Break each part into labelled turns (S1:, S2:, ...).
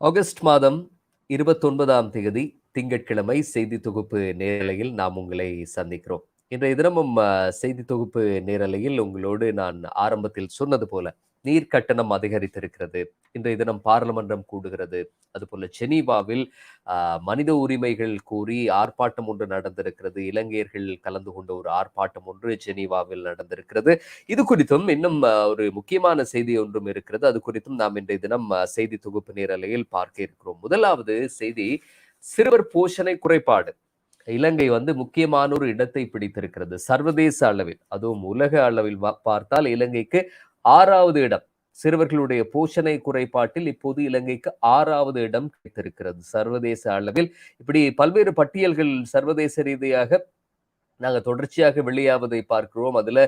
S1: August மாதம் இருபத்தொன்பதாம் தேதி திங்கட்கிழமை செய்தி தொகுப்பு நேரலையில் நாம் உங்களை சந்திக்கிறோம். இன்றைய தினமும் செய்தி தொகுப்பு நேரலையில் உங்களோடு நான் ஆரம்பத்தில் சொன்னது போல நீர் கட்டணம் அதிகரித்திருக்கிறது. இன்றைய தினம் பாராளுமன்றம் கூடுகிறது. அதுபோல ஜெனீவாவில் மனித உரிமைகள் கூறி ஆர்ப்பாட்டம் ஒன்று நடந்திருக்கிறது. இலங்கையர்கள் கலந்து கொண்ட ஒரு ஆர்ப்பாட்டம் ஒன்று ஜெனீவாவில் நடந்திருக்கிறது. இது குறித்தும் இன்னும் ஒரு முக்கியமான செய்தி ஒன்றும் இருக்கிறது. அது குறித்தும் நாம் இன்றைய தினம் செய்தி தொகுப்பு நேரலையில் பார்க்க இருக்கிறோம். முதலாவது செய்தி சிறுவர் போஷணை குறைபாடு. இலங்கை வந்து முக்கியமான ஒரு இடத்தை பிடித்திருக்கிறது. சர்வதேச அளவில் அதுவும் உலக அளவில் பார்த்தால் இலங்கைக்கு ஆறாவது இடம். சிறுவர்களுடைய போஷணை குறைபாட்டில் இப்போது இலங்கைக்கு ஆறாவது இடம் கிடைத்திருக்கிறது. சர்வதேச அளவில் இப்படி பல்வேறு பட்டியல்கள் சர்வதேச ரீதியாக நாங்கள் தொடர்ச்சியாக வெளியாவதை பார்க்கிறோம். அதில்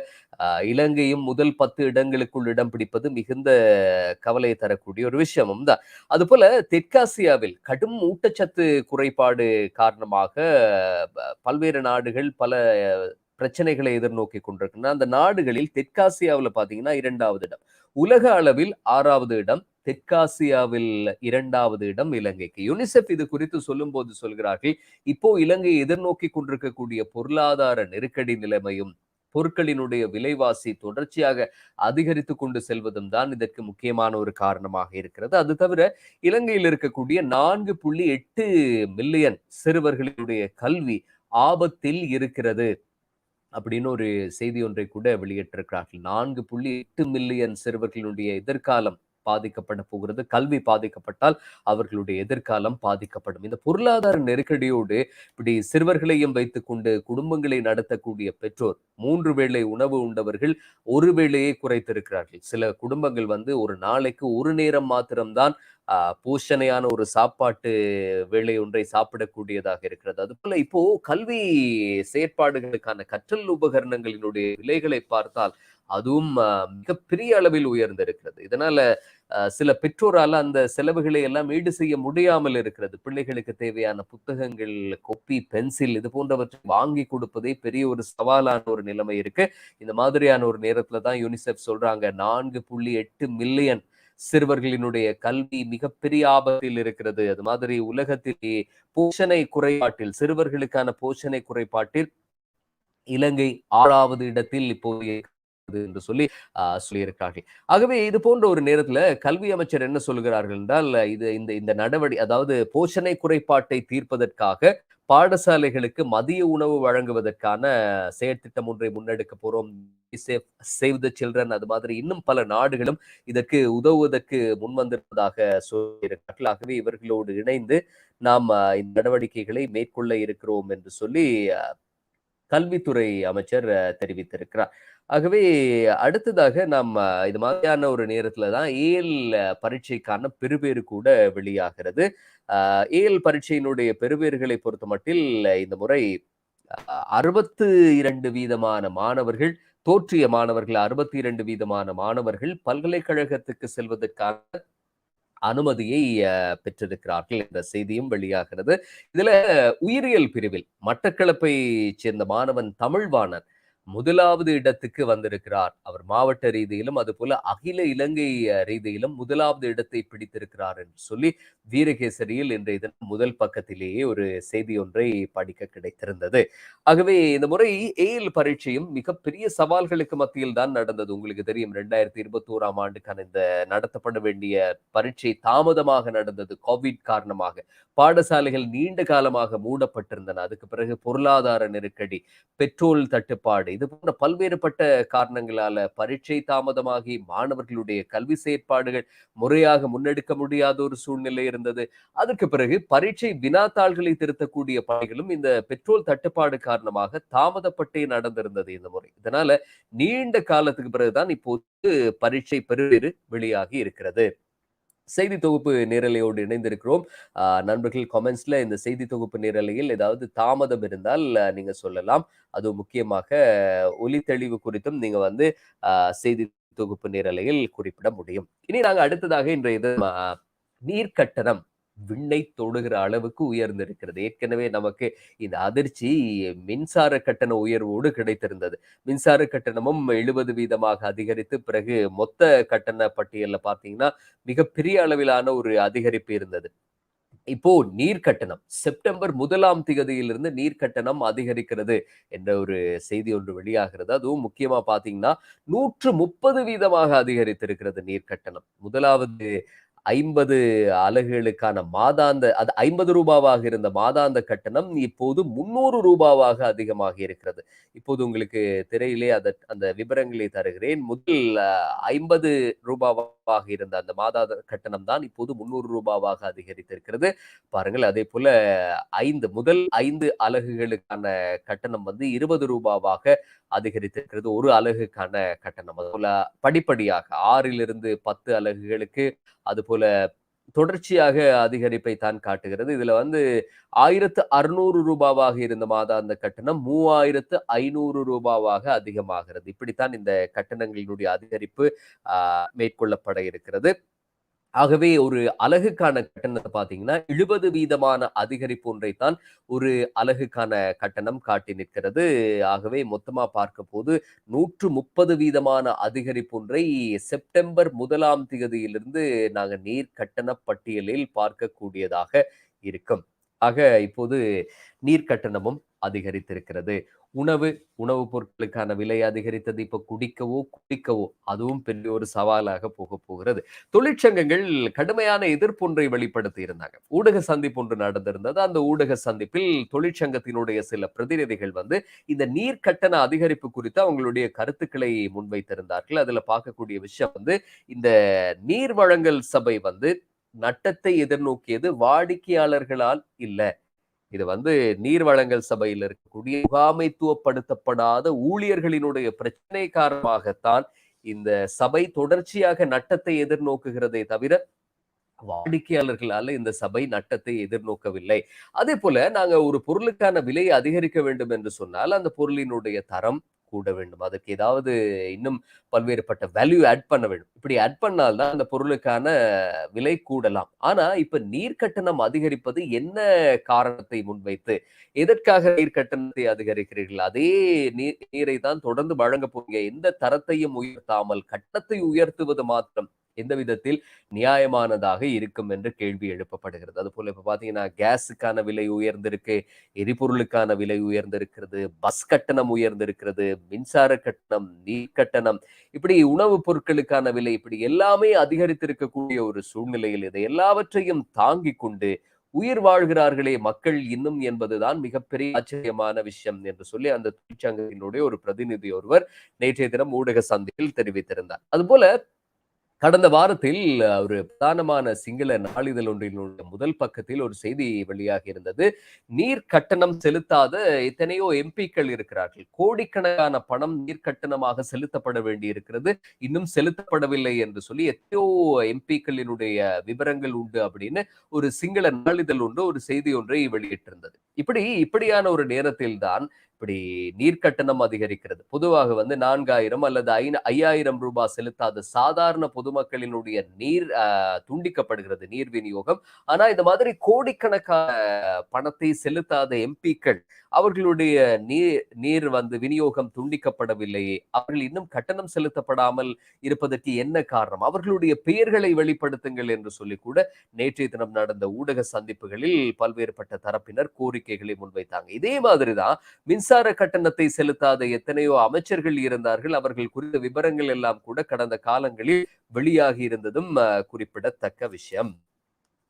S1: இலங்கையும் முதல் பத்து இடங்களுக்குள் இடம் பிடிப்பது மிகுந்த கவலையை தரக்கூடிய ஒரு விஷயமும் தான். அதுபோல தெற்காசியாவில் கடும் ஊட்டச்சத்து குறைபாடு காரணமாக பல்வேறு நாடுகள் பல பிரச்சனைகளை எதிர்நோக்கி கொண்டிருக்கின்றன. அந்த நாடுகளில் தெற்காசியாவில் பார்த்தீங்கன்னா இரண்டாவது இடம். உலக அளவில் ஆறாவது இடம் தெற்காசியாவில் இரண்டாவது இடம் இலங்கைக்கு. யுனிசெஃப் இது குறித்து சொல்லும்போது சொல்கிறார்கள் இப்போ இலங்கை எதிர்நோக்கி கொண்டிருக்கக்கூடிய பொருளாதார நெருக்கடி நிலைமையும் பொருட்களினுடைய விலைவாசி தொடர்ச்சியாக அதிகரித்து கொண்டு செல்வதும் தான் இதற்கு முக்கியமான ஒரு காரணமாக இருக்கிறது. அது தவிர இலங்கையில் இருக்கக்கூடிய நான்கு புள்ளி எட்டு மில்லியன் சிறுவர்களினுடைய கல்வி ஆபத்தில் இருக்கிறது. அப்படின்னு ஒரு செய்தி ஒன்றை கூட வெளியிட்டிருக்கிறார்கள். நான்கு புள்ளி எட்டு மில்லியன் சிறுவர்களுடைய எதிர்காலம் பாதிக்கப்பட போகிறது. கல்வி பாதிக்கப்பட்டால் அவர்களுடைய எதிர்காலம் பாதிக்கப்படும். இந்த பொருளாதார நெருக்கடியோடு இப்படி சிறுவர்களையும் வைத்துக்கொண்டு குடும்பங்களை நடத்தக்கூடிய பெற்றோர் மூன்று வேளை உணவு உண்டவர்கள் ஒரு வேளையை குறைத்திருக்கிறார்கள். சில குடும்பங்கள் வந்து ஒரு நாளைக்கு ஒரு நேரம் மாத்திரம்தான் போஷணையான ஒரு சாப்பாட்டு வேலை ஒன்றை சாப்பிடக்கூடியதாக இருக்கிறது. அதுபோல இப்போ கல்வி செயற்பாடுகளுக்கான கற்றல் உபகரணங்களினுடைய விலைகளை பார்த்தால் அதுவும் மிகப்பெரிய அளவில் உயர்ந்திருக்கிறது. இதனால சில பெற்றோரால் அந்த செலவுகளை எல்லாம் ஈடு செய்ய முடியாமல் இருக்கிறது. பிள்ளைகளுக்கு தேவையான புத்தகங்கள் கொப்பி பென்சில் இது போன்றவற்றை வாங்கி கொடுப்பதே பெரிய ஒரு சவாலான ஒரு நிலைமை இருக்கு. இந்த மாதிரியான ஒரு நேரத்துல தான் யூனிசெஃப் சொல்றாங்க நான்கு புள்ளி எட்டு மில்லியன் சிறுவர்களினுடைய கல்வி மிகப்பெரிய ஆபத்தில் இருக்கிறது. அது மாதிரி உலகத்திலே போஷனை குறைபாட்டில் சிறுவர்களுக்கான போஷனை குறைபாட்டில் இலங்கை ஆறாவது இடத்தில் இப்போது இருக்கிறது என்று சொல்லி ஆஹ், சொல்லியிருக்கிறார்கள். ஆகவே இது போன்ற ஒரு நேரத்துல கல்வி அமைச்சர் என்ன சொல்கிறார்கள் என்றால் இது இந்த இந்த நடவடி அதாவது போஷணை குறைபாட்டை தீர்ப்பதற்காக பாடசாலைகளுக்கு மதிய உணவு வழங்குவதற்கான செயற்திட்டம் ஒன்றை முன்னெடுக்க போறோம். சேவ் த சில்ட்ரன் அது மாதிரி இன்னும் பல நாடுகளும் இதற்கு உதவுவதற்கு முன்வந்திருப்பதாக சொல்லியிருக்கிறார்கள். ஆகவே இவர்களோடு இணைந்து நாம் இந்த நடவடிக்கைகளை மேற்கொள்ள இருக்கிறோம் என்று சொல்லி கல்வித்துறை அமைச்சர் தெரிவித்திருக்கிறார். ஆகவே அடுத்ததாக நாம் இது மாதிரியான ஒரு நேரத்துல தான் ஏஎல் பரீட்சைக்கான பெறுபேறு கூட வெளியாகிறது. ஏல் ஏஎல் பரீட்சையினுடைய பெறுபேறுகளை பொறுத்த மட்டில் இந்த முறை அறுபத்து இரண்டு வீதமான மாணவர்கள் தோற்றிய மாணவர்கள் அறுபத்தி இரண்டு வீதமான மாணவர்கள் பல்கலைக்கழகத்துக்கு செல்வதற்கான அனுமதியை பெற்றிருக்கிறார்கள் என்ற செய்தியும் வெளியாகிறது. இதுல உயிரியல் பிரிவில் மட்டக்களப்பை சேர்ந்த மாணவன் தமிழ்வாணன் முதலாவது இடத்துக்கு வந்திருக்கிறார். அவர் மாவட்ட ரீதியிலும் அதுபோல அகில இலங்கை ரீதியிலும் முதலாவது இடத்தை பிடித்திருக்கிறார் என்று சொல்லி வீரகேசரியில் இன்றைய தினம் முதல் பக்கத்திலேயே ஒரு செய்தி ஒன்றை படிக்க கிடைத்திருந்தது. ஆகவே இந்த முறை ஏஎல் பரீட்சையும் மிகப்பெரிய சவால்களுக்கு மத்தியில் தான் நடந்தது. உங்களுக்கு தெரியும் ரெண்டாயிரத்தி இருபத்தி ஓராம் ஆண்டுக்கான இந்த நடத்தப்பட வேண்டிய பரீட்சை தாமதமாக நடந்தது கோவிட் காரணமாக. பாடசாலைகள் நீண்ட காலமாக மூடப்பட்டிருந்தன. அதுக்கு பிறகு பொருளாதார நெருக்கடி பெட்ரோல் தட்டுப்பாடு இது போன்ற பல்வேறுபட்ட காரணங்களால பரீட்சை தாமதமாகி மாணவர்களுடைய கல்வி செயற்பாடுகள் முறையாக முன்னெடுக்க முடியாத ஒரு சூழ்நிலை இருந்தது. அதற்கு பிறகு பரீட்சை வினாத்தாள்களை திருத்தக்கூடிய பணிகளும் இந்த பெட்ரோல் தட்டுப்பாடு காரணமாக தாமதப்பட்டே நடந்திருந்தது இந்த முறை. இதனால நீண்ட காலத்துக்கு பிறகுதான் இப்போது பரீட்சை பெருவேறு வெளியாகி இருக்கிறது. செய்தி தொகுப்பு நேரலையோடு இணைந்திருக்கிறோம். நண்பர்கள் கமெண்ட்ஸ்ல இந்த செய்தி தொகுப்பு நேரலையில் ஏதாவது தாமதம் இருந்தால் நீங்கள் நீங்க சொல்லலாம். அது முக்கியமாக ஒலி தெளிவு குறித்தும் நீங்க வந்து செய்தி தொகுப்பு நேரலையில் குறிப்பிட முடியும். இனி நாங்கள் அடுத்ததாக இன்றைய இது நீர்க்கட்டணம் நீர் கட்டணம் விண்ணை தொடுகிற அளவுக்கு உயர்ந்திருக்கிறது. ஏற்கனவே நமக்கு இந்த அதிர்ச்சி மின்சார கட்டண உயர்வோடு கிடைத்திருந்தது. மின்சார கட்டணமும் எழுபது வீதமாக அதிகரித்து பிறகு மொத்த கட்டண பட்டியல்ல பார்த்தீங்கன்னா மிகப்பெரிய அளவிலான ஒரு அதிகரிப்பு இருந்தது. இப்போ நீர் கட்டணம் செப்டம்பர் முதலாம் திகதியிலிருந்து நீர் கட்டணம் அதிகரிக்கிறது என்ற ஒரு செய்தி ஒன்று வெளியாகிறது. அதுவும் முக்கியமா பாத்தீங்கன்னா நூற்று முப்பது வீதமாக அதிகரித்திருக்கிறது நீர் கட்டணம். முதலாவது ஐம்பது அலகுகளுக்கான மாதாந்த அது ஐம்பது ரூபாவாக இருந்த மாதாந்த கட்டணம் இப்போது முன்னூறு ரூபாவாக அதிகமாக இருக்கிறது. இப்போது உங்களுக்கு திரையிலே அத அந்த விவரங்களை தருகிறேன். முதல் ஐம்பது ரூபாவாக இருந்த அந்த மாதாந்த கட்டணம் தான் இப்போது முன்னூறு ரூபாவாக அதிகரித்திருக்கிறது. பாருங்கள் அதே போல ஐந்து முதல் ஐந்து அலகுகளுக்கான கட்டணம் வந்து இருபது ரூபாவாக அதிகரித்திருக்கிறது. ஒரு அலகுக்கான கட்டணம். அதுபோல படிப்படியாக ஆறிலிருந்து பத்து அலகுகளுக்கு அது போல தொடர்ச்சியாக அதிகரிப்பை தான் காட்டுகிறது. இதுல வந்து ஆயிரத்து அறுநூறு ரூபாவாக இருந்த மாதாந்த கட்டணம் மூவாயிரத்து ஐநூறு ரூபாவாக அதிகமாகிறது. இப்படித்தான் இந்த கட்டணங்களினுடைய அதிகரிப்பு மேற்கொள்ளப்பட இருக்கிறது. ஆகவே ஒரு அழகுக்கான கட்டணத்தை பார்த்தீங்கன்னா எழுபது வீதமான அதிகரிப்பு ஒன்றைத்தான் ஒரு அழகுக்கான கட்டணம் காட்டி நிற்கிறது. ஆகவே மொத்தமாக பார்க்க போது நூற்று முப்பது வீதமான அதிகரிப்பு ஒன்றை செப்டம்பர் முதலாம் தேதியிலிருந்து நாங்கள் நீர் கட்டண பட்டியலில் பார்க்கக்கூடியதாக இருக்கும். ஆக இப்போது நீர் கட்டணமும் அதிகரித்திருக்கிறது. உணவு உணவுப் பொருட்களுக்கான விலை அதிகரித்தது. இப்ப குடிக்கவோ குடிக்கவோ அதுவும் பெரிய ஒரு சவாலாக போக போகிறது. தொழிற்சங்கங்கள் கடுமையான எதிர்ப்பு ஒன்றை வெளிப்படுத்தி இருந்தாங்க ஊடக சந்திப்பு ஒன்று நடந்திருந்தது. அந்த ஊடக சந்திப்பில் தொழிற்சங்கத்தினுடைய சில பிரதிநிதிகள் வந்து இந்த நீர் கட்டண அதிகரிப்பு குறித்து அவங்களுடைய கருத்துக்களை முன்வைத்திருந்தார்கள். அதுல பார்க்கக்கூடிய விஷயம் வந்து இந்த நீர் வழங்கல் சபை வந்து நட்டத்தை எதிர்நோக்கியது வாடிக்கையாளர்களால் இல்லை. இது வந்து நீர் வழங்கல் சபையில் இருக்கக்கூடிய முகாமைத்துவப்படுத்தப்படாத ஊழியர்களினுடைய பிரச்சனை காரணமாகத்தான் இந்த சபை தொடர்ச்சியாக நட்டத்தை எதிர்நோக்குகிறதே தவிர வாடிக்கையாளர்களால இந்த சபை நட்டத்தை எதிர்நோக்கவில்லை. அதே போல நாங்க ஒரு பொருளுக்கான விலையை அதிகரிக்க வேண்டும் என்று சொன்னால் அந்த பொருளினுடைய தரம் கூட வேண்டும். அதற்கு ஏதாவது இன்னும் பல்வேறுபட்ட வேல்யூ ஆட் பண்ண வேண்டும். இப்படி ஆட் பண்ணால்தான் அந்த பொருளுக்கான விலை கூடலாம். ஆனா இப்ப நீர் கட்டணம் அதிகரிப்பது என்ன காரணத்தை முன்வைத்து எதற்காக நீர் கட்டணத்தை அதிகரிக்கிறீர்கள்? அதே நீர் நீரை தான் தொடர்ந்து வழங்க போறீங்க. எந்த தரத்தையும் உயர்த்தாமல் கட்டணத்தை உயர்த்துவது மாத்திரம் எந்த விதத்தில் நியாயமானதாக இருக்கும் என்று கேள்வி எழுப்பப்படுகிறது. அது போல இப்ப பாத்தீங்கன்னா கேஸுக்கான விலை உயர்ந்திருக்கு எரிபொருளுக்கான விலை உயர்ந்திருக்கிறது பஸ் கட்டணம் உயர்ந்திருக்கிறது மின்சார கட்டணம் நீர் கட்டணம் இப்படி உணவுப் பொருட்களுக்கான விலை இப்படி எல்லாமே அதிகரித்திருக்கக்கூடிய ஒரு சூழ்நிலையில் இதை எல்லாவற்றையும் தாங்கிக் கொண்டு உயிர் வாழ்கிறார்களே மக்கள் இன்னும் என்பதுதான் மிகப்பெரிய ஆச்சரியமான விஷயம் என்று சொல்லி அந்த தொழிற்சங்கத்தினுடைய ஒரு பிரதிநிதி ஒருவர் நேற்றைய தினம் ஊடக சந்தையில் தெரிவித்திருந்தார். அதுபோல கடந்த வாரத்தில் ஒரு பிரதானமான சிங்கள நாளிதழ் ஒன்றினுடைய முதல் பக்கத்தில் ஒரு செய்தி வெளியாக இருந்தது. நீர் கட்டணம் செலுத்தாத எத்தனையோ எம்பிக்கள் இருக்கிறார்கள். கோடிக்கணக்கான பணம் நீர் கட்டணமாக செலுத்தப்பட வேண்டி இருக்கிறது இன்னும் செலுத்தப்படவில்லை என்று சொல்லி எத்தனையோ எம்பிக்களினுடைய விவரங்கள் உண்டு அப்படின்னு ஒரு சிங்கள நாளிதழ் ஒன்று ஒரு செய்தி ஒன்றை வெளியிட்டிருந்தது. இப்படி இப்படியான ஒரு நேரத்தில் தான் இப்படி நீர்க்கட்டணம் அதிகரிக்கிறது. பொதுவாக வந்து நான்காயிரம் அல்லது ஐ ஐயாயிரம் ரூபாய் செலுத்தாத சாதாரண பொதுமக்களினுடைய நீர் துண்டிக்கப்படுகிறது நீர் விநியோகம். ஆனா இந்த மாதிரி கோடிக்கணக்கான பணத்தை செலுத்தாத எம்பிக்கள் அவர்களுடைய நீர் நீர் வந்து விநியோகம் துண்டிக்கப்படவில்லையே அவர்கள் இன்னும் கட்டணம் செலுத்தப்படாமல் இருப்பதற்கு என்ன காரணம்? அவர்களுடைய பெயர்களை வெளிப்படுத்துங்கள் என்று சொல்லி கூட நேற்றைய தினம் நடந்த ஊடக சந்திப்புகளில் பல்வேறுபட்ட தரப்பினர் கோரிக்கைகளை முன்வைத்தாங்க. இதே மாதிரிதான் மின்சார கட்டணத்தை செலுத்தாத எத்தனையோ அமைச்சர்கள் இருந்தார்கள். அவர்கள் குறித்த விவரங்கள் எல்லாம் கூட கடந்த காலங்களில் வெளியாகி இருந்ததும் குறிப்பிடத்தக்க விஷயம்.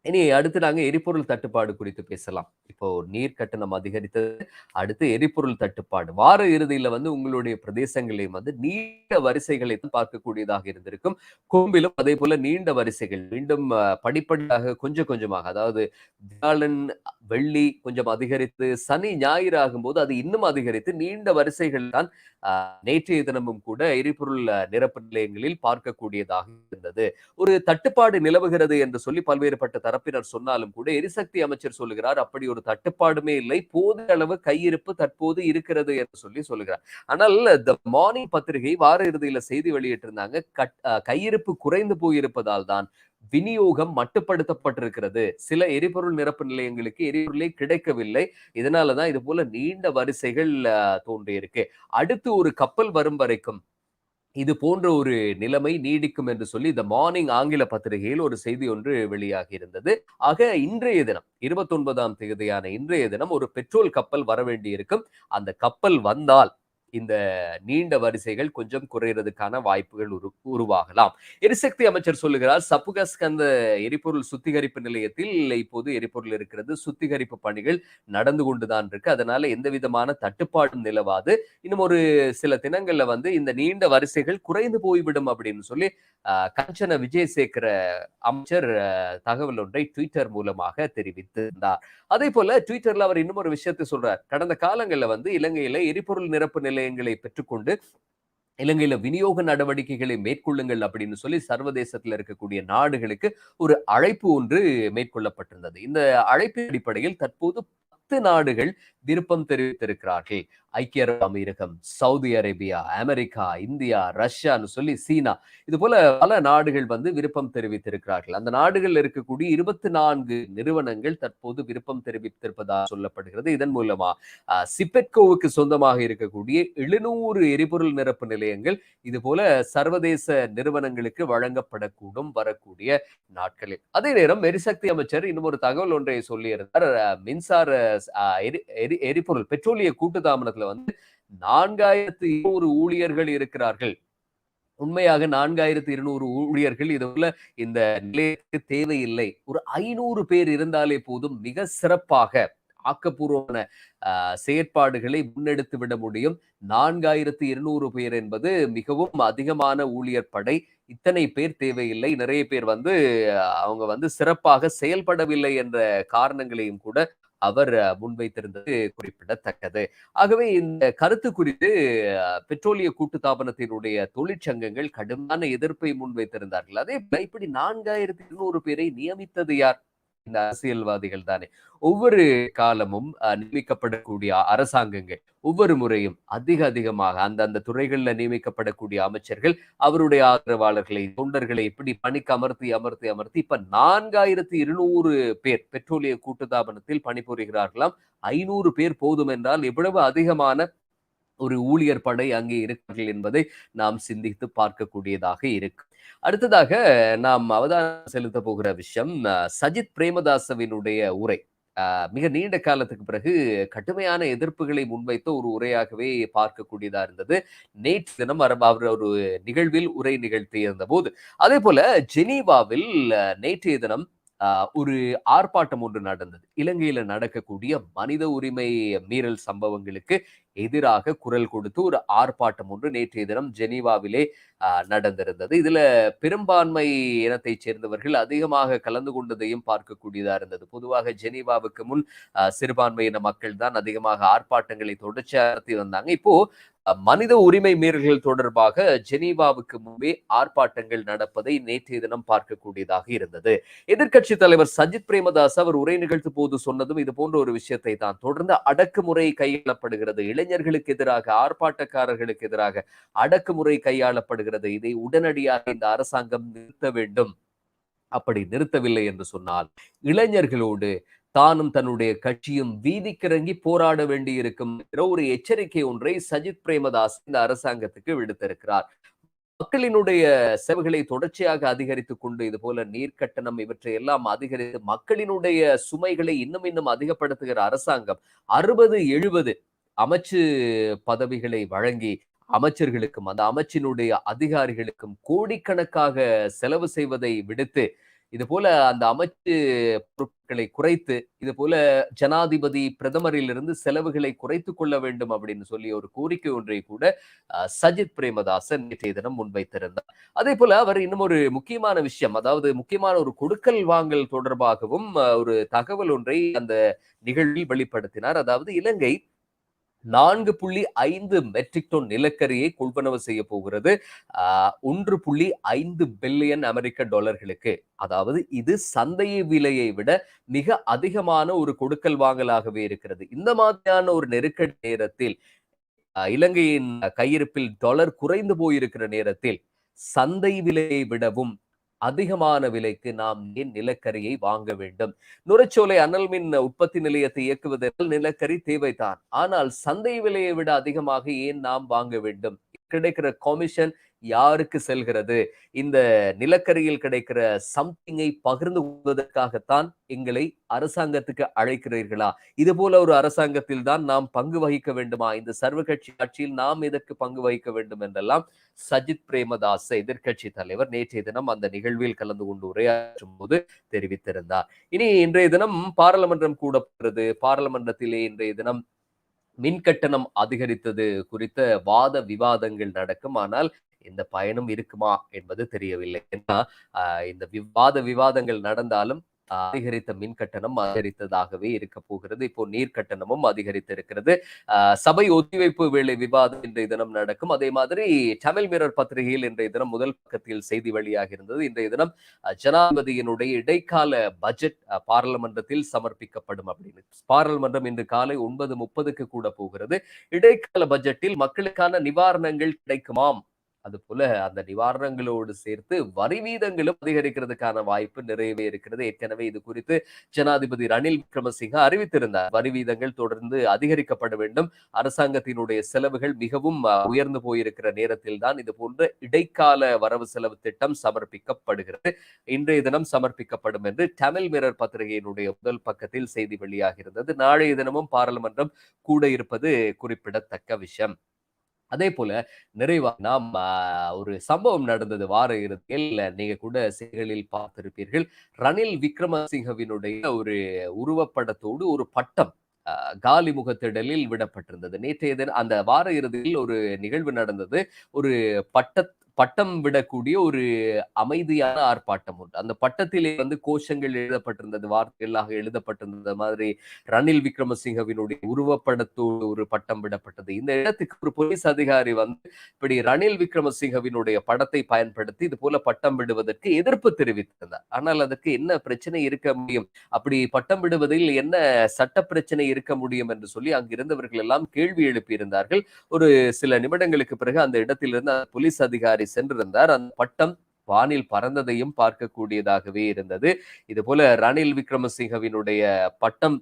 S1: இனி அடுத்து நாங்க எரிபொருள் தட்டுப்பாடு குறித்து பேசலாம். இப்போ நீர் கட்டணம் அதிகரித்தது. அடுத்து எரிபொருள் தட்டுப்பாடு. வார இறுதியில வந்து உங்களுடைய பிரதேசங்களையும் வந்து நீண்ட வரிசைகளை பார்க்கக்கூடியதாக இருந்திருக்கும். கொம்பிலும் அதே போல நீண்ட வரிசைகள். மீண்டும் படிப்படியாக கொஞ்சம் கொஞ்சமாக அதாவது வியாழன் வெள்ளி கொஞ்சம் அதிகரித்து சனி ஞாயிறு ஆகும்போது அது இன்னும் அதிகரித்து நீண்ட வரிசைகள் தான் நேற்றைய தினமும் கூட எரிபொருள் நிரப்பு நிலையங்களில் பார்க்கக்கூடியதாக இருந்தது. ஒரு தட்டுப்பாடு நிலவுகிறது என்று சொல்லி பல்வேறுபட்ட தரப்பினர் சொன்னாலும் கூட எரிசக்தி அமைச்சர் சொல்லுகிறார் அப்படி ஒரு தட்டுப்பாடுமே இல்லை போதிய அளவு கையிருப்பு தற்போது இருக்கிறது என்று சொல்லி சொல்லுகிறார். ஆனால் த மார்னிங் பத்திரிகை வார இறுதியில செய்தி வெளியிட்டிருந்தாங்க கையிருப்பு குறைந்து போயிருப்பதால் தான் விநியோகம் மட்டுப்படுத்தப்பட்டிருக்கிறது. சில எரிபொருள் நிரப்பு நிலையங்களுக்கு எரிபொருளே கிடைக்கவில்லை. இதனாலதான் இது போல நீண்ட வரிசைகள் தோன்றியிருக்கு. அடுத்து ஒரு கப்பல் வரும் வரைக்கும் இது போன்ற ஒரு நிலைமை நீடிக்கும் என்று சொல்லி இந்த மார்னிங் ஆங்கில பத்திரிகையில் ஒரு செய்தி ஒன்று வெளியாகி இருந்தது. ஆக இன்றைய தினம் இருபத்தி ஒன்பதாம் தேதியான இன்றைய தினம் ஒரு பெட்ரோல் கப்பல் வர வேண்டியிருக்கும். அந்த கப்பல் வந்தால் இந்த நீண்ட வரிசைகள் கொஞ்சம் குறையிறதுக்கான வாய்ப்புகள் உரு உருவாகலாம். எரிசக்தி அமைச்சர் சொல்லுகிறார் சப்புகஸ்கந்த எரிபொருள் சுத்திகரிப்பு நிலையத்தில் இப்போது எரிபொருள் இருக்கிறது சுத்திகரிப்பு பணிகள் நடந்து கொண்டுதான் இருக்கு. அதனால எந்த விதமான தட்டுப்பாடும் நிலவாது. இன்னும் ஒரு சில தினங்கள்ல வந்து இந்த நீண்ட வரிசைகள் குறைந்து போய்விடும் அப்படின்னு சொல்லி கஞ்சன விஜயசேகர அமைச்சர் தகவல் ஒன்றை ட்விட்டர் மூலமாக தெரிவித்திருந்தார். அதே போல ட்விட்டர்ல அவர் இன்னும் ஒரு விஷயத்தை சொல்றார். கடந்த காலங்கள்ல வந்து இலங்கையில எரிபொருள் நிரப்பு நிலையங்களை பெற்றுக்கொண்டு இலங்கையில விநியோக நடவடிக்கைகளை மேற்கொள்ளுங்கள் அப்படின்னு சொல்லி சர்வதேசத்துல இருக்கக்கூடிய நாடுகளுக்கு ஒரு அழைப்பு ஒன்று மேற்கொள்ளப்பட்டிருந்தது. இந்த அழைப்பின் அடிப்படையில் தற்போது பத்து நாடுகள் விருப்பம் தெரிவித்திருக்கிறார்கள். ஐக்கிய அரபு அமீரகம் சவுதி அரேபியா அமெரிக்கா இந்தியா ரஷ்யான்னு சொல்லி சீனா. இது போல பல நாடுகள் வந்து விருப்பம் தெரிவித்திருக்கிறார்கள். அந்த நாடுகள் இருக்கக்கூடிய இருபத்தி நான்கு நிறுவனங்கள் தற்போது விருப்பம் தெரிவித்திருப்பதாக சொல்லப்படுகிறது. இதன் மூலமா சிப்பெட்கோவுக்கு சொந்தமாக இருக்கக்கூடிய எழுநூறு எரிபொருள் நிரப்பு நிலையங்கள் இது போல சர்வதேச நிறுவனங்களுக்கு வழங்கப்படக்கூடும் வரக்கூடிய நாட்களில். அதே நேரம் எரிசக்தி அமைச்சர் இன்னும் ஒரு தகவல் ஒன்றை சொல்லியிருந்தார். மின்சார எரி எரிபொருள் பெட்ரோலிய கூட்டு தாமனத்துல வந்து நான்காயிரத்து இருநூறு ஊழியர்கள் இருக்கிறார்கள். உண்மையாக நான்காயிரத்து இருநூறு ஊழியர்கள் இதுல இந்த நிலையத்துக்கு தேவையில்லை. ஒரு ஐநூறு பேர் இருந்தாலே போதும் மிக சிறப்பாக ஆக்கப்பூர்வமான செயற்பாடுகளை முன்னெடுத்து விட முடியும். நான்காயிரத்து இருநூறு பேர் என்பது மிகவும் அதிகமான ஊழியர் படை. இத்தனை பேர் தேவையில்லை. நிறைய பேர் வந்து அவங்க வந்து சிறப்பாக செயல்படவில்லை என்ற காரணங்களையும் கூட அவர் முன்வைத்திருந்தது குறிப்பிடத்தக்கது. ஆகவே இந்த கருத்து குறித்து பெட்ரோலிய கூட்டுத்தாபனத்தினுடைய தொழிற்சங்கங்கள் கடுமையான எதிர்ப்பை முன்வைத்திருந்தார்கள். அதே இப்படி நான்காயிரத்தி இருநூறு பேரை நியமித்தது யார்? இந்த அரசியல்வாதிகள் தானே. ஒவ்வொரு காலமும் நியமிக்கப்படக்கூடிய அரசாங்கங்கள் ஒவ்வொரு முறையும் அதிக அதிகமாக அந்தந்த துறைகளில் துறைகள்ல நியமிக்கப்படக்கூடிய அமைச்சர்கள் அவருடைய ஆதரவாளர்களை தொண்டர்களை இப்படி பணிக்கு அமர்த்தி அமர்த்தி அமர்த்தி இப்ப நான்காயிரத்தி இருநூறு பேர் பெட்ரோலிய கூட்டுத்தாபனத்தில் பணிபுரிகிறார்களாம். ஐநூறு பேர் போதும் என்றால் எவ்வளவு அதிகமான ஒரு ஊழியர் படை அங்கே இருக்கிறார்கள் என்பதை நாம் சிந்தித்து பார்க்கக்கூடியதாக இருக்கு. அடுத்ததாக நாம் அவதானம் செலுத்த போகிற விஷயம் சஜித் பிரேமதாசவினுடைய உரை. மிக நீண்ட காலத்துக்கு பிறகு கடுமையான எதிர்ப்புகளை முன்வைத்த ஒரு உரையாகவே பார்க்கக்கூடியதா இருந்தது. நேற்று தினம் அவர் ஒரு நிகழ்வில் உரை நிகழ்த்தியிருந்த போது அதே போல ஜெனீவாவில் நேற்றைய தினம் ஒரு ஆர்ப்பாட்டம் ஒன்று நடந்தது. இலங்கையில நடக்கக்கூடிய மனித உரிமை மீறல் சம்பவங்களுக்கு எதிராக குரல் கொடுத்து ஒரு ஆர்ப்பாட்டம் ஒன்று நேற்றைய தினம் ஜெனீவாவிலே நடந்திருந்தது. இதுல பெரும்பான்மை இனத்தைச் சேர்ந்தவர்கள் அதிகமாக கலந்து கொண்டதையும் பார்க்கக்கூடியதா இருந்தது. பொதுவாக ஜெனீவாவுக்கு முன் சிறுபான்மை இன மக்கள் தான் அதிகமாக ஆர்ப்பாட்டங்களை தொடர்ச்சி நடத்தி வந்தாங்க. இப்போ மனித உரிமை மீறல்கள் தொடர்பாக ஜெனீவாவுக்கு முன்பே ஆர்ப்பாட்டங்கள் நடப்பதை நேற்றைய தினம் பார்க்கக்கூடியதாக இருந்தது. எதிர்கட்சி தலைவர் சஜித் பிரேமதாஸ் அவர் உரை நிகழ்த்து போது சொன்னதும் இது போன்ற ஒரு விஷயத்தை தான். தொடர்ந்து அடக்குமுறை கையாளப்படுகிறது இளைஞர்களுக்கு எதிராக ஆர்ப்பாட்டக்காரர்களுக்கு எதிராக அடக்குமுறை கையாளப்படுகிறது. இதை உடனடியாக இந்த அரசாங்கம் நிறுத்த வேண்டும். அப்படி நிறுத்தவில்லை என்று சொன்னால் இளைஞர்களோடு தானும் தன்னுடைய கட்சியும் வீதிக்கிறங்கி போராட வேண்டி இருக்கும் ஒரு எச்சரிக்கை ஒன்றை சஜித் பிரேமதாஸ் இந்த அரசாங்கத்துக்கு விடுத்திருக்கிறார். மக்களினுடைய செலவுகளை தொடர்ச்சியாக அதிகரித்துக் கொண்டு இது போல நீர்க்கட்டணம் இவற்றை எல்லாம் அதிகரித்து மக்களினுடைய சுமைகளை இன்னும் இன்னும் அதிகப்படுத்துகிற அரசாங்கம் அறுபது எழுபது அமைச்சு பதவிகளை வழங்கி அமைச்சர்களுக்கும் அந்த அமைச்சினுடைய அதிகாரிகளுக்கும் கோடிக்கணக்காக செலவு செய்வதை விடுத்து இது போல அந்த அமைச்சு பொருட்களை குறைத்து இது போல ஜனாதிபதி பிரதமரிலிருந்து செலவுகளை குறைத்து கொள்ள வேண்டும் அப்படின்னு சொல்லி ஒரு கோரிக்கை ஒன்றை கூட சஜித் பிரேமதாசன் நேற்றைய தினம் முன்வைத்திருந்தார். அதே போல அவர் இன்னும் ஒரு முக்கியமான விஷயம் அதாவது முக்கியமான ஒரு கொடுக்கல் வாங்கல் தொடர்பாகவும் ஒரு தகவல் ஒன்றை அந்த நிகழ்வில் வெளிப்படுத்தினார். அதாவது இலங்கை நான்கு புள்ளி ஐந்து மெட்ரிக் டன் நிலக்கரியை கொள்வனவு செய்ய போகிறது. ஒன்று புள்ளி ஐந்து பில்லியன் அமெரிக்க டாலர்களுக்கு. அதாவது இது சந்தை விலையை விட மிக அதிகமான ஒரு கொடுக்கல் வாங்கலாகவே இருக்கிறது. இந்த மாதிரியான ஒரு நெருக்கடி நேரத்தில் இலங்கையின் கையிருப்பில் டாலர் குறைந்து போயிருக்கிற நேரத்தில் சந்தை விலையை விடவும் அதிகமான விலைக்கு நாம் ஏன் நிலக்கரியை வாங்க வேண்டும்? நுரச்சோலை அனல் மின் உற்பத்தி நிலையத்தை இயக்குவதற்கு நிலக்கரி தேவைதான். ஆனால் சந்தை விலையை விட அதிகமாக ஏன் நாம் வாங்க வேண்டும்? கிடைக்கிற கமிஷன் யாருக்கு செல்கிறது? இந்த நிலக்கரியில் கிடைக்கிற சம்திங்கை பகிர்ந்து கொள்வதற்காகத்தான் எங்களை அரசாங்கத்துக்கு அழைக்கிறீர்களா? இது போல ஒரு அரசாங்கத்தில் தான் நாம் பங்கு வகிக்க வேண்டுமா? இந்த சர்வ கட்சி ஆட்சியில் நாம் எதற்கு பங்கு வகிக்க வேண்டும் என்றெல்லாம் சஜித் பிரேமதாச எதிர்கட்சி தலைவர் நேற்றைய தினம் அந்த நிகழ்வில் கலந்து கொண்டு உரையாற்றும் போது தெரிவித்திருந்தார். இனி இன்றைய தினம் பாராளுமன்றம் கூடப்படுறது பாராளுமன்றத்திலே இன்றைய தினம் மின் கட்டணம் அதிகரித்தது குறித்த வாத விவாதங்கள் நடக்கும். ஆனால் இந்த பயணம் இருக்குமா என்பது தெரியவில்லை. ஏன்னா இந்த விவாத விவாதங்கள் நடந்தாலும் அதிகரித்த மின் கட்டணம் அதிகரித்ததாகவே இருக்க போகிறது. இப்போ நீர் கட்டணமும் அதிகரித்திருக்கிறது. சபை ஒத்திவைப்பு வேலை விவாதம் இன்றைய தினம் நடக்கும். அதே மாதிரி தமிழ் மிரர் பத்திரிகையில் இன்றைய தினம் முதல் பக்கத்தில் செய்தி வழியாக இருந்தது. இன்றைய தினம் ஜனாதிபதியினுடைய இடைக்கால பட்ஜெட் பாராளுமன்றத்தில் சமர்ப்பிக்கப்படும் அப்படின்னு. பாராளுமன்றம் இன்று காலை ஒன்பது முப்பதுக்கு கூட போகிறது. இடைக்கால பட்ஜெட்டில் மக்களுக்கான நிவாரணங்கள் கிடைக்குமாம்? அது போல அந்த நிவாரணங்களோடு சேர்த்து வரி வீதங்களும் அதிகரிக்கிறதுக்கான வாய்ப்பு நிறையவே இருக்கிறது. ஏற்கனவே இது குறித்து ஜனாதிபதி ரணில் விக்ரமசிங்க அறிவித்திருந்தார். வரி வீதங்கள் தொடர்ந்து அதிகரிக்கப்பட வேண்டும். அரசாங்கத்தினுடைய செலவுகள் மிகவும் உயர்ந்து போயிருக்கிற நேரத்தில் தான் இது போன்ற இடைக்கால வரவு செலவு திட்டம் சமர்ப்பிக்கப்படுகிறது. இன்றைய தினம் சமர்ப்பிக்கப்படும் என்று தமிழ் மிரர் பத்திரிகையினுடைய முதல் பக்கத்தில் செய்தி வெளியாக இருந்தது நாளைய தினமும் பாராளுமன்றம் கூட இருப்பது குறிப்பிடத்தக்க விஷயம். அதே போல நிறைவா நாம் ஒரு சம்பவம் நடந்தது வார இறுதியில் நீங்க கூட செய்திகளில் பார்த்திருப்பீர்கள். ரணில் விக்ரமசிங்கவினுடைய ஒரு உருவப்படத்தோடு ஒரு பட்டம் காலி முகத்திடலில் விடப்பட்டிருந்தது. நேற்றைய தினம் அந்த வார இறுதியில் ஒரு நிகழ்வு நடந்தது. ஒரு பட்ட பட்டம் விடக்கூடிய ஒரு அமைதியான ஆர்ப்பாட்டம் உண்டு. அந்த பட்டத்திலே வந்து கோஷங்கள் எழுதப்பட்டிருந்தது வார்த்தைகளாக எழுதப்பட்டிருந்த மாதிரி ரணில் விக்ரமசிங்கவினுடைய உருவப்படத்தோடு ஒரு பட்டம் விடப்பட்டது. இந்த இடத்துக்கு ஒரு போலீஸ் அதிகாரி வந்து இப்படி ரணில் விக்ரமசிங்கவினுடைய படத்தை பயன்படுத்தி இது போல பட்டம் விடுவதற்கு எதிர்ப்பு தெரிவித்திருந்தார். ஆனால் அதற்கு என்ன பிரச்சனை இருக்க முடியும்? அப்படி பட்டம் விடுவதில் என்ன சட்ட பிரச்சனை இருக்க முடியும் என்று சொல்லி அங்கிருந்தவர்கள் எல்லாம் கேள்வி எழுப்பியிருந்தார்கள். ஒரு சில நிமிடங்களுக்கு பிறகு அந்த இடத்திலிருந்து போலீஸ் அதிகாரி அதிகாரி சென்றிருந்தார். அந்த பட்டம் வானில் பறந்ததையும் பார்க்கக்கூடியதாகவே இருந்தது. இது போல ரணில் விக்ரமசிங்கவினுடைய பட்டம்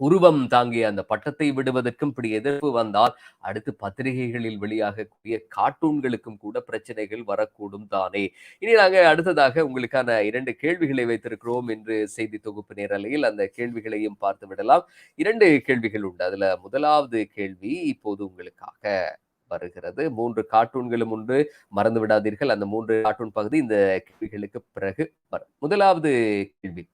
S1: உருவம் தாங்கிய அந்த பட்டத்தை விடுவதற்கும் இப்படி எதிர்ப்பு வந்தால் அடுத்து பத்திரிகைகளில் வெளியாகக்கூடிய கார்ட்டூன்களுக்கும் கூட பிரச்சனைகள் வரக்கூடும் தானே. இனி நாங்கள் அடுத்ததாக உங்களுக்கான இரண்டு கேள்விகளை வைத்திருக்கிறோம் என்று செய்தி தொகுப்பு நேரலையில் அந்த கேள்விகளையும் பார்த்து விடலாம் இரண்டு கேள்விகள் உண்டு. அதுல முதலாவது கேள்வி இப்போது உங்களுக்காக. வருகிறது. மூன்று கார்ட்டூன்களும் உண்டு. மறந்து விடாதீர்கள். அந்த மூன்று கார்ட்டூன் பகுதி இந்த கேள்விகளுக்கு பிறகு வரும். முதலாவது கேள்வி.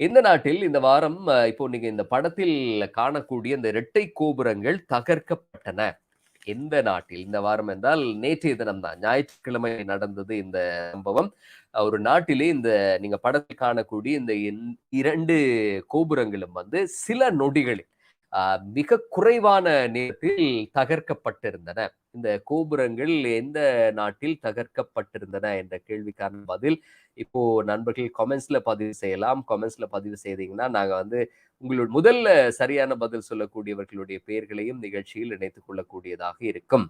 S1: இந்த நாட்டில் இந்த வாரம் இப்போ நீங்க இந்த படத்தில் காணக்கூடிய இந்த இரட்டை கோபுரங்கள் தகர்க்கப்பட்டன. எந்த நாட்டில்? இந்த வாரம் என்றால் நேற்றைய தினம் தான் ஞாயிற்றுக்கிழமை நடந்தது இந்த சம்பவம். ஒரு நாட்டிலே இந்த நீங்க படத்தில் காணக்கூடிய இந்த இரண்டு கோபுரங்களும் வந்து சில நொடிகளில் மிக குறைவான நேரத்தில் தகர்க்கப்பட்டிருந்தன. இந்த கோபுரங்கள் எந்த நாட்டில் தகர்க்கப்பட்டிருந்தன என்ற கேள்விக்கான பதில் இப்போ நண்பர்கள் கமெண்ட்ஸ்ல பதிவு செய்யலாம். கமெண்ட்ஸ்ல பதிவு செய்தீங்கன்னா நாங்க வந்து உங்களோட முதல்ல சரியான பதில் சொல்லக்கூடியவர்களுடைய பெயர்களையும் நிகழ்ச்சியில் இணைத்துக் கொள்ளக்கூடியதாக இருக்கும்.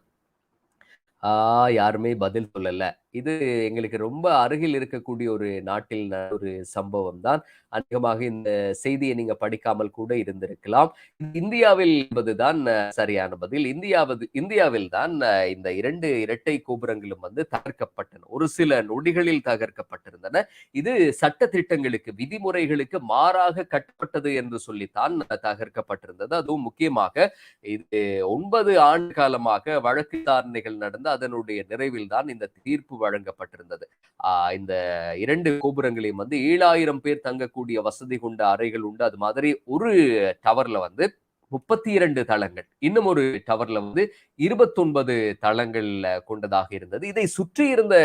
S1: ஆஹ் யாருமே பதில் சொல்லல. இது எங்களுக்கு ரொம்ப அருகில் இருக்கக்கூடிய ஒரு நாட்டில் ஒரு சம்பவம் தான் அநேகமாக இந்த செய்தியை நீங்க படிக்காமல் கூட இருந்திருக்கலாம். இந்தியாவில் என்பதுதான் சரியான பதில். இந்தியாவது இந்தியாவில் தான் இந்த இரண்டு இரட்டை கோபுரங்களும் வந்து தகர்க்கப்பட்டன. ஒரு சில நொடிகளில் தகர்க்கப்பட்டிருந்தன. இது சட்ட திட்டங்களுக்கு விதிமுறைகளுக்கு மாறாக கட்டப்பட்டது என்று சொல்லித்தான் தகர்க்கப்பட்டிருந்தது. அதுவும் முக்கியமாக இது ஒன்பது ஆண்டு காலமாக வழக்கு விசாரணைகள் நடந்து அதனுடைய நிறைவில் தான் இந்த தீர்ப்பு வழங்கப்பட்டிருந்தது. இந்த இரண்டு கோபுரங்களையும் வந்து ஏழாயிரம் பேர் தங்க இருக்கக்கூடிய வசதி கொண்ட அறைகள் உண்டு. அது மாதிரி ஒரு டவர்ல வந்து முப்பத்தி இரண்டு தளங்கள். இன்னும் ஒரு டவர்ல வந்து இருபத்தொன்பது தளங்கள் கொண்டதாக இருந்தது. இதை சுற்றி இருந்த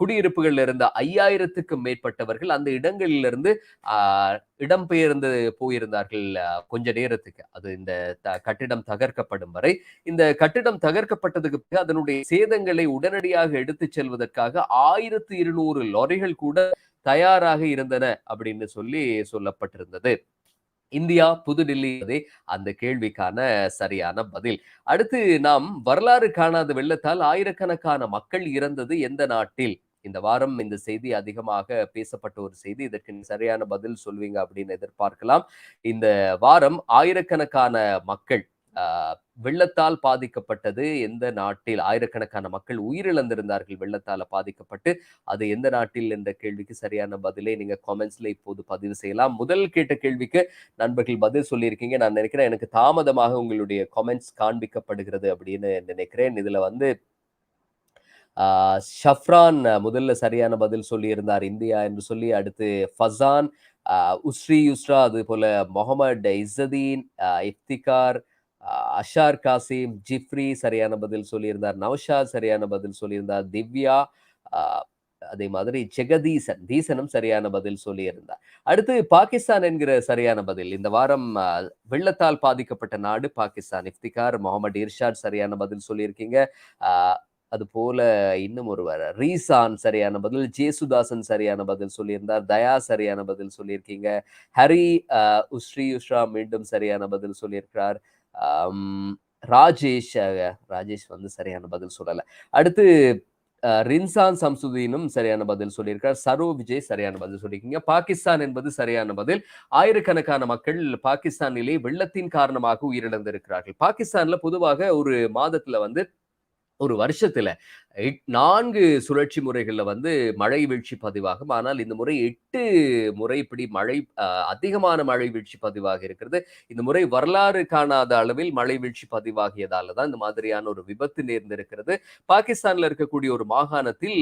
S1: குடியிருப்புகள்ல இருந்த ஐயாயிரத்துக்கும் மேற்பட்டவர்கள் அந்த இடங்களிலிருந்து ஆஹ் இடம்பெயர்ந்து போயிருந்தார்கள் கொஞ்ச நேரத்துக்கு. அது இந்த கட்டிடம் தகர்க்கப்படும் வரை. இந்த கட்டிடம் தகர்க்கப்பட்டதுக்கு பிறகு அதனுடைய சேதங்களை உடனடியாக எடுத்துச் செல்வதற்காக ஆயிரத்து இருநூறு லாரிகள் கூட தயாராக இருந்தன அப்படின்னு சொல்லி சொல்லப்பட்டிருந்தது. இந்தியா புதுடில்லி அந்த கேள்விக்கான சரியான பதில். அடுத்து நாம் வரலாறு காணாத வெள்ளத்தால் ஆயிரக்கணக்கான மக்கள் இறந்தது எந்த நாட்டில்? இந்த வாரம் இந்த செய்தி அதிகமாக பேசப்பட்ட ஒரு செய்தி இதற்கு சரியான பதில் சொல்வீங்க அப்படின்னு எதிர்பார்க்கலாம். இந்த வாரம் ஆயிரக்கணக்கான மக்கள் வெள்ளத்தால் பாதிக்கப்பட்டது எந்த நாட்டில்? ஆயிரக்கணக்கான மக்கள் உயிரிழந்திருந்தார்கள் வெள்ளத்தால் பாதிக்கப்பட்டு. அது எந்த நாட்டில்? என்ற கேள்விக்கு சரியான பதிலை நீங்க காமெண்ட்ஸ்ல இப்போது பதிவு செய்யலாம். முதல் கேட்ட கேள்விக்கு நண்பர்கள் பதில் சொல்லியிருக்கீங்க. நான் நினைக்கிறேன் எனக்கு தாமதமாக உங்களுடைய காமெண்ட்ஸ் காண்பிக்கப்படுகிறது அப்படின்னு நினைக்கிறேன். இதுல வந்து ஷஃப்ரான் முதல்ல சரியான பதில் சொல்லியிருந்தார். இந்தியா என்று சொல்லி அடுத்து ஃபசான் உஸ்ரி யுஸ்ரா அது போல முகமது இசதீன் இஃப்திகார் அஷார் காசிம் ஜிஃப்ரி சரியான பதில் சொல்லியிருந்தார் நவஷாத் சரியான பதில் சொல்லியிருந்தார் திவ்யா அதே மாதிரி ஜெகதீசன் தீசனும் சரியான பதில் சொல்லியிருந்தார். அடுத்து பாகிஸ்தான் என்கிற சரியான பதில். இந்த வாரம் வெள்ளத்தால் பாதிக்கப்பட்ட நாடு பாகிஸ்தான். இஃப்திகார் முகமது இர்ஷாத் சரியான பதில் சொல்லியிருக்கீங்க. அது போல இன்னும் ஒருவர் ரீசான் சரியான பதில் ஜேசுதாசன் சரியான பதில் சொல்லியிருந்தார் தயா சரியான பதில் சொல்லியிருக்கீங்க ஹரி உஸ்ரீ உஷ்ரா மீண்டும் சரியான பதில் சொல்லியிருக்கிறார். ராஜேஷ் ராஜேஷ் வந்து சரியான பதில் சொல்லலை. அடுத்து ரின்சான் சம்சுதீனும் சரியான பதில் சொல்லியிருக்கார். சரோ விஜய் சரியான பதில் சொல்லியிருக்கீங்க. பாகிஸ்தான் என்பது சரியான பதில். ஆயிரக்கணக்கான மக்கள் பாகிஸ்தானிலே வெள்ளத்தின் காரணமாக உயிரிழந்திருக்கிறார்கள். பாகிஸ்தான்ல பொதுவாக ஒரு மாதத்துல வந்து ஒரு வருஷத்துல நான்கு சுழற்சி முறைகளில் வந்து மழை வீழ்ச்சி பதிவாகும். ஆனால் இந்த முறை எட்டு முறை இப்படி மழை அதிகமான மழை வீழ்ச்சி பதிவாக இருக்கிறது. இந்த முறை வரலாறு காணாத அளவில் மழை வீழ்ச்சி பதிவாகியதால தான் இந்த மாதிரியான ஒரு விபத்து நேர்ந்திருக்கிறது. பாகிஸ்தான்ல இருக்கக்கூடிய ஒரு மாகாணத்தில்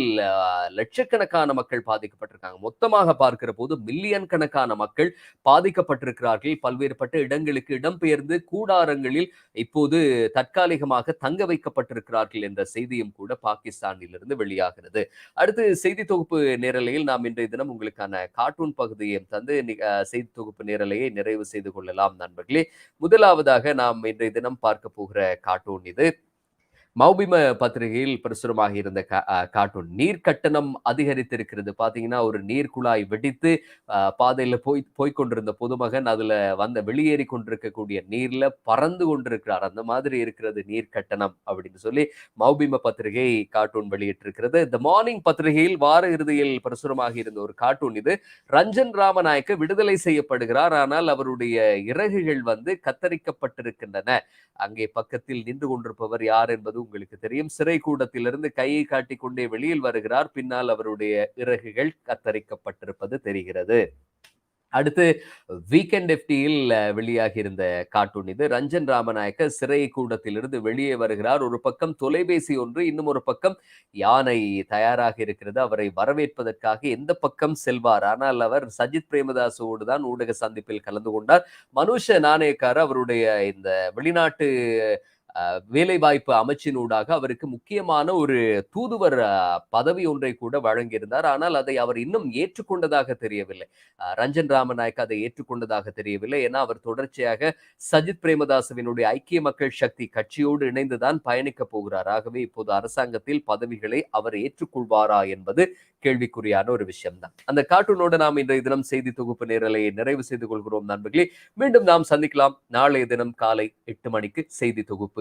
S1: லட்சக்கணக்கான மக்கள் பாதிக்கப்பட்டிருக்காங்க. மொத்தமாக பார்க்கிற போது மில்லியன் கணக்கான மக்கள் பாதிக்கப்பட்டிருக்கிறார்கள். பல்வேறுபட்ட இடங்களுக்கு இடம்பெயர்ந்து கூடாரங்களில் இப்போது தற்காலிகமாக தங்க வைக்கப்பட்டிருக்கிறார்கள் என்ற செய்தியும் கூட பாகிஸ்தானிலிருந்து வெளியாகிறது. அடுத்து செய்தி தொகுப்பு நேரலையில் நாம் இன்றைய தினம் உங்களுக்கான கார்ட்டூன் பகுதியை தந்து செய்தி தொகுப்பு நேரலையை நிறைவு செய்து கொள்ளலாம் நண்பர்களே. முதலாவதாக நாம் இன்றைய தினம் பார்க்க போகிற கார்ட்டூன் இது. மௌபிம பத்திரிகையில் பிரசுரமாக இருந்த கார்ட்டூன். நீர் கட்டணம் அதிகரித்திருக்கிறது. பாத்தீங்கன்னா ஒரு நீர் குழாய் வெடித்து பாதையில போய் போய்கொண்டிருந்த பொதுமகன் அதுல வந்த வெளியேறி கொண்டிருக்கக்கூடிய நீர்ல பறந்து கொண்டிருக்கிறார். அந்த மாதிரி இருக்கிறது நீர் கட்டணம் அப்படின்னு சொல்லி மௌபிம பத்திரிகை கார்ட்டூன் வெளியிட்டிருக்கிறது. த மார்னிங் பத்திரிகையில் வார இறுதியில் பிரசுரமாக இருந்த ஒரு கார்ட்டூன் இது. ரஞ்சன் ராமநாயக்க விடுதலை செய்யப்படுகிறார். ஆனால் அவருடைய இறகுகள் வந்து கத்தரிக்கப்பட்டிருக்கின்றன. அங்கே பக்கத்தில் நின்று கொண்டிருப்பவர் யார் என்பது உங்களுக்கு தெரியும். சிறை கூடத்திலிருந்து கையை காட்டிக்கொண்டே வெளியில் வருகிறார். பின்னால் அவருடைய இறகுகள் கத்தரிக்கப்பட்டிருப்பது தெரிகிறது. அடுத்து வீக்கெண்ட் எஃப்டியில் வெளியாகி இருந்த கார்ட்டூன் இது. ரஞ்சன் ராமநாயக்க சிறை கூடத்திலிருந்து வெளியே வருகிறார். ஒரு பக்கம் தொலைபேசி ஒன்று இன்னும் ஒரு பக்கம் யானை தயாராக இருக்கிறது. அவரை வரவேற்பதற்காக எந்த பக்கம் செல்வார்? ஆனால் அவர் சஜித் பிரேமதாசோடு தான் ஊடக சந்திப்பில் கலந்து கொண்டார். மனுஷ நாணயக்கார் அவருடைய இந்த வெளிநாட்டு வேலைவாய்ப்பு அமைச்சினூடாக அவருக்கு முக்கியமான ஒரு தூதுவர் பதவி ஒன்றை கூட வழங்கியிருந்தார். ஆனால் அதை அவர் இன்னும் ஏற்றுக்கொண்டதாக தெரியவில்லை. ரஞ்சன் ராமநாயக் அதை ஏற்றுக்கொண்டதாக தெரியவில்லை. ஏன்னா அவர் தொடர்ச்சியாக சஜித் பிரேமதாசவினுடைய ஐக்கிய மக்கள் சக்தி கட்சியோடு இணைந்துதான் பயணிக்க போகிறார். ஆகவே இப்போது அரசாங்கத்தில் பதவிகளை அவர் ஏற்றுக்கொள்வாரா என்பது கேள்விக்குறியான ஒரு விஷயம் தான் அந்த கார்ட்டூனோடு நாம் இன்றைய தினம் செய்தி தொகுப்பு நேரலை நிறைவு செய்து கொள்கிறோம் நண்பர்களே. மீண்டும் நாம் சந்திக்கலாம். நாளைய தினம் காலை எட்டு மணிக்கு செய்தி தொகுப்பு